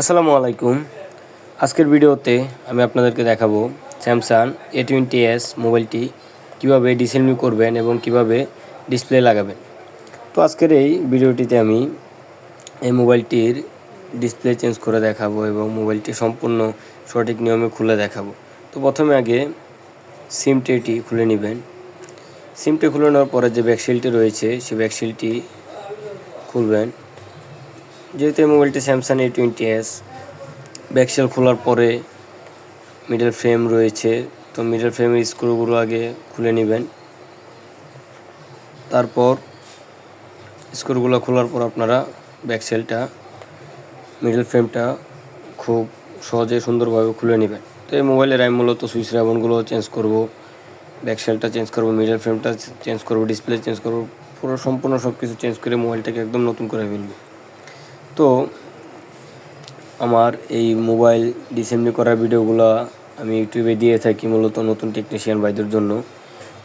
আসসালামু আলাইকুম। আজকের ভিডিওতে আমি আপনাদেরকে দেখাবো স্যামসাং এ টোয়েন্টি এস মোবাইলটি কীভাবে ডিসেলমি করবেন এবং কীভাবে ডিসপ্লে লাগাবেন। তো আজকের এই ভিডিওটিতে আমি এই মোবাইলটির ডিসপ্লে চেঞ্জ করে দেখাবো এবং মোবাইলটি সম্পূর্ণ সঠিক নিয়মে খুলে দেখাবো। তো প্রথমে আগে সিমটি এটি খুলে নেবেন। সিমটি খুলে নেওয়ার পরে যে ব্যাকশিলটি রয়েছে, সেই ব্যাকশিলটি খুলবেন। যেহেতু এই মোবাইলটি Samsung A twenty S back shell খোলার পরে মিডল ফ্রেম রয়েছে, তো মিডল ফ্রেমের স্ক্রুগুলো আগে খুলে নেবেন। তারপর স্ক্রুগুলো খোলার পর আপনারা ব্যাকসেলটা মিডল ফ্রেমটা খুব সহজে সুন্দরভাবে খুলে নেবেন। তো এই মোবাইলের আমি মূলত সুইচ রাবনগুলো চেঞ্জ করব ব্যাকসেলটা চেঞ্জ করব মিডল ফ্রেমটা চেঞ্জ করব ডিসপ্লে চেঞ্জ করব, পুরো সম্পূর্ণ সব কিছু চেঞ্জ করে মোবাইলটাকে একদম নতুন করে ফেলব। তো আমার এই মোবাইল ডিসেম্বলি করার ভিডিওগুলো আমি ইউটিউবে দিয়ে থাকি মূলত নতুন টেকনিশিয়ান ভাইদের জন্য।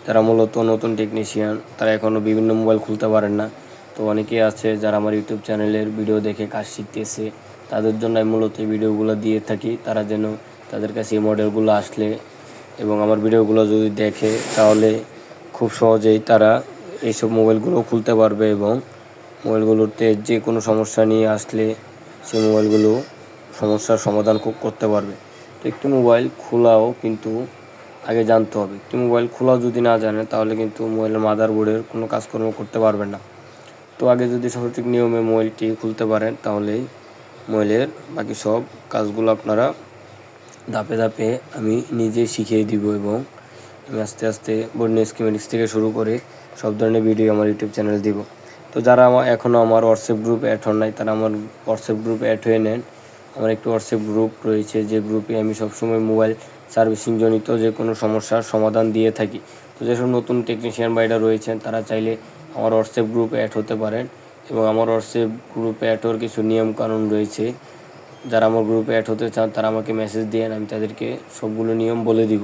যারা মূলত নতুন টেকনিশিয়ান তারা এখনও বিভিন্ন মোবাইল খুলতে পারেন না। তো অনেকেই আছে যারা আমার ইউটিউব চ্যানেলের ভিডিও দেখে কাজ শিখতেছে, তাদের জন্য আমি মূলত এই ভিডিওগুলো দিয়ে থাকি। তারা যেন তাদের কাছে এই মডেলগুলো আসলে এবং আমার ভিডিওগুলো যদি দেখে, তাহলে খুব সহজেই তারা এইসব মোবাইলগুলো খুলতে পারবে এবং মোবাইলগুলোতে যে কোনো সমস্যা নিয়ে আসলে সেই মোবাইলগুলো সমস্যার সমাধান খুব করতে পারবে। তো একটি মোবাইল খোলাও কিন্তু আগে জানতে হবে। একটি মোবাইল খোলাও যদি না জানে, তাহলে কিন্তু মোবাইলের মাদার বোর্ডের কোনো কাজকর্ম করতে পারবেন না। তো আগে যদি সঠিক নিয়মে মোবাইলটি খুলতে পারেন তাহলেই মোবাইলের বাকি সব কাজগুলো আপনারা ধাপে ধাপে আমি নিজে শিখিয়ে দিব এবং আমি আস্তে আস্তে বর্ণীয় স্কিমেটিক্স থেকে শুরু করে সব ধরনের ভিডিও আমার ইউটিউব চ্যানেল দিব। তো যারা আমার এখনও আমার হোয়াটসঅ্যাপ গ্রুপ অ্যাড হন নাই, তারা আমার হোয়াটসঅ্যাপ গ্রুপ অ্যাড হয়ে নেন। আমার একটি হোয়াটসঅ্যাপ গ্রুপ রয়েছে, যে গ্রুপে আমি সবসময় মোবাইল সার্ভিসিংজনিত যে কোনো সমস্যার সমাধান দিয়ে থাকি। তো যেসব নতুন টেকনিশিয়ান ভাইরা রয়েছেন, তারা চাইলে আমার হোয়াটসঅ্যাপ গ্রুপে অ্যাড হতে পারেন। এবং আমার হোয়াটসঅ্যাপ গ্রুপে অ্যাড হওয়ার কিছু নিয়মকানুন রয়েছে। যারা আমার গ্রুপে অ্যাড হতে চান, তারা আমাকে মেসেজ দেন আমি তাদেরকে সবগুলো নিয়ম বলে দিব।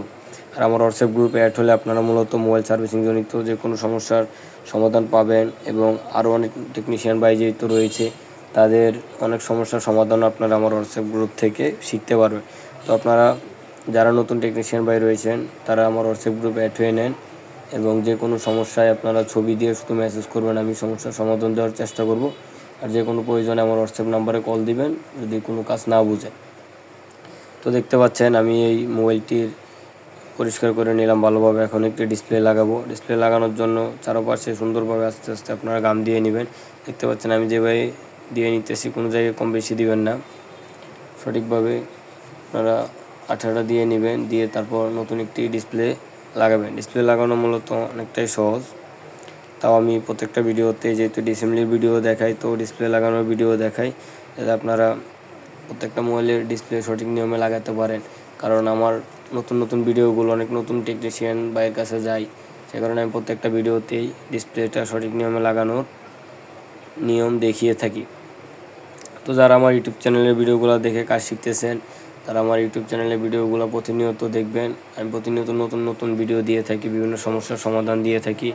আর আমার হোয়াটসঅ্যাপ গ্রুপে অ্যাড হলে আপনারা মূলত মোবাইল সার্ভিসিং জনিত যে কোনো সমস্যার সমাধান পাবেন এবং আরও অনেক টেকনিশিয়ান ভাই যেহেতু রয়েছে, তাদের অনেক সমস্যার সমাধান আপনারা আমার হোয়াটসঅ্যাপ গ্রুপ থেকে শিখতে পারবেন। তো আপনারা যারা নতুন টেকনিশিয়ান বাই রয়েছেন, তারা আমার হোয়াটসঅ্যাপ গ্রুপে অ্যাড হয়ে নেন এবং যে কোনো সমস্যায় আপনারা ছবি দিয়ে শুধু মেসেজ করবেন, আমি সমস্যার সমাধান দেওয়ার চেষ্টা করব। আর যে কোনো প্রয়োজনে আমার হোয়াটসঅ্যাপ নাম্বারে কল দিবেন, যদি কোনো কাজ না বুঝেন তো দেখতে পাচ্ছেন, আমি এই মোবাইলটির পরিষ্কার করে নিলাম, ভালোভাবে এখন একটি ডিসপ্লে লাগাবো। ডিসপ্লে লাগানোর জন্য চারপাশে সুন্দরভাবে আস্তে আস্তে আপনারা গাম দিয়ে নেবেন। দেখতে পাচ্ছেন, আমি যেভাবে দিয়ে নিতেছি, কোনো জায়গায় কম বেশি দিবেন না। সঠিকভাবে আপনারা আঠাটা দিয়ে নেবেন, দিয়ে তারপর নতুন একটি ডিসপ্লে লাগাবেন। ডিসপ্লে লাগানো মূলত অনেকটাই সহজ। তাও আমি প্রত্যেকটা ভিডিওতে যেহেতু ডিসেম্বলির ভিডিও দেখাই, তো ডিসপ্লে লাগানোর ভিডিও দেখাই, যাতে আপনারা প্রত্যেকটা মোবাইলের ডিসপ্লে সঠিক নিয়মে লাগাতে পারেন। কারণ আমার নতুন নতুন ভিডিওগুলো অনেক নতুন টেকনিশিয়ান বাইয়ের কাছে যাই, সে কারণে আমি প্রত্যেকটা ভিডিওতেই ডিসপ্লেটা সঠিক নিয়মে লাগানোর নিয়ম দেখিয়ে থাকি। তো যারা আমার ইউটিউব চ্যানেলের ভিডিওগুলো দেখে কাজ শিখতেছেন, তারা আমার ইউটিউব চ্যানেলের ভিডিওগুলো প্রতিনিয়ত দেখবেন। আমি প্রতিনিয়ত নতুন নতুন ভিডিও দিয়ে থাকি, বিভিন্ন সমস্যার সমাধান দিয়ে থাকি।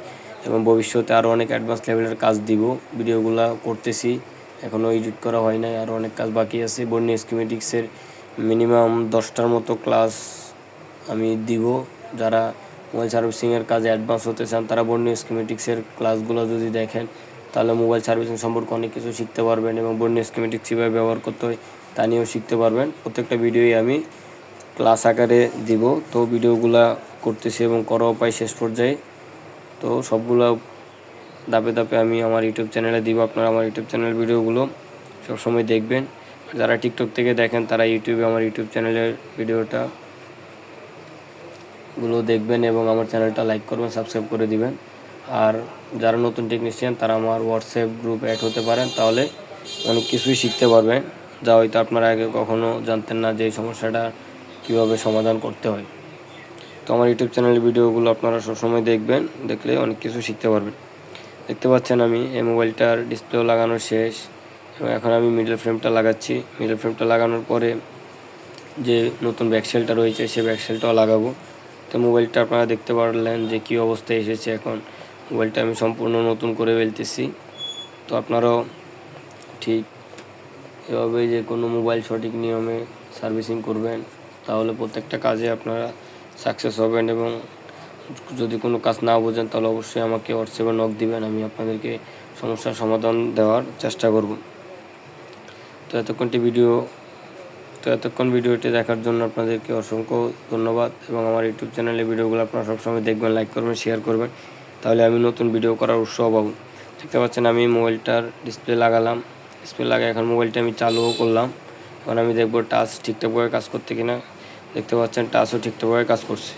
এবং ভবিষ্যতে আরও অনেক অ্যাডভান্স লেভেলের কাজ দিব। ভিডিওগুলো করতেছি এখনও এডিট করা হয় নাই আরও অনেক কাজ বাকি আছে। বর্ণি স্কিমেটিক্সের মিনিমাম দশটার মতো ক্লাস আমি দিব। যারা মোবাইল সার্ভিসিংয়ের কাজে অ্যাডভান্স হতে চান, তারা বর্ণীয় স্কিমেটিক্সের ক্লাসগুলো যদি দেখেন, তাহলে মোবাইল সার্ভিসিং সম্পর্কে অনেক কিছু শিখতে পারবেন এবং বন্য স্কিমেটিক্স কীভাবে ব্যবহার করতে হয় তা নিয়েও শিখতে পারবেন। প্রত্যেকটা ভিডিওই আমি ক্লাস আকারে দিব। তো ভিডিওগুলা করতেছি এবং করাও পাই শেষ পর্যায়ে। তো সবগুলো ধাপে ধাপে আমি আমার ইউটিউব চ্যানেলে দিব। আপনারা আমার ইউটিউব চ্যানেল ভিডিওগুলো সবসময় দেখবেন। যারা টিকটক থেকে দেখেন, তারা ইউটিউবে আমার ইউটিউব চ্যানেলের ভিডিওটা গুলো দেখবেন এবং আমার চ্যানেলটা লাইক করবেন, সাবস্ক্রাইব করে দিবেন। আর যারা নতুন টেকনিশিয়ান, তারা আমার হোয়াটসঅ্যাপ গ্রুপ অ্যাড হতে পারেন, তাহলে অনেক কিছুই শিখতে পারবেন। যা হয়তো আপনারা আগে কখনো জানতেন না যে এই সমস্যাটা কীভাবে সমাধান করতে হয়। তো আমার ইউটিউব চ্যানেলের ভিডিওগুলো আপনারা সবসময় দেখবেন, দেখলে অনেক কিছু শিখতে পারবেন। দেখতে পাচ্ছেন আমি, এই মোবাইলটার ডিসপ্লেও লাগানো শেষ এবং এখন আমি মিডল ফ্রেমটা লাগাচ্ছি। মিডল ফ্রেমটা লাগানোর পরে যে নতুন ব্যাকসেলটা রয়েছে, সেই ব্যাকসেলটাও লাগাবো। তো মোবাইলটা আপনারা দেখতে পারলেন যে কী অবস্থায় এসেছে এখন। মোবাইলটা আমি সম্পূর্ণ নতুন করে ফেলতেছি তো আপনারাও ঠিক এভাবে যে কোনো মোবাইল সঠিক নিয়মে সার্ভিসিং করবেন, তাহলে প্রত্যেকটা কাজে আপনারা সাকসেস হবেন এবং যদি কোনো কাজ না বোঝেন, তাহলে অবশ্যই আমাকে হোয়াটসঅ্যাপে নক দিবেন, আমি আপনাদেরকে সমস্যার সমাধান দেওয়ার চেষ্টা করব। তো এতক্ষণটি ভিডিও তো এতক্ষণ ভিডিওটি দেখার জন্য আপনাদেরকে অসংখ্য ধন্যবাদ এবং আমার ইউটিউব চ্যানেলে ভিডিওগুলো আপনারা সবসময় দেখবেন লাইক করবেন শেয়ার করবেন। তাহলে আমি নতুন ভিডিও করার উৎসাহ পাবো। দেখতে পাচ্ছেন আমি মোবাইলটার ডিসপ্লে লাগালাম। ডিসপ্লে লাগাই এখন মোবাইলটা আমি চালুও করলাম। এখন আমি দেখব টাচ ঠিকঠাকভাবে কাজ করতে কিনা। দেখতে পাচ্ছেন টাচও ঠিকঠাকভাবে কাজ করছে।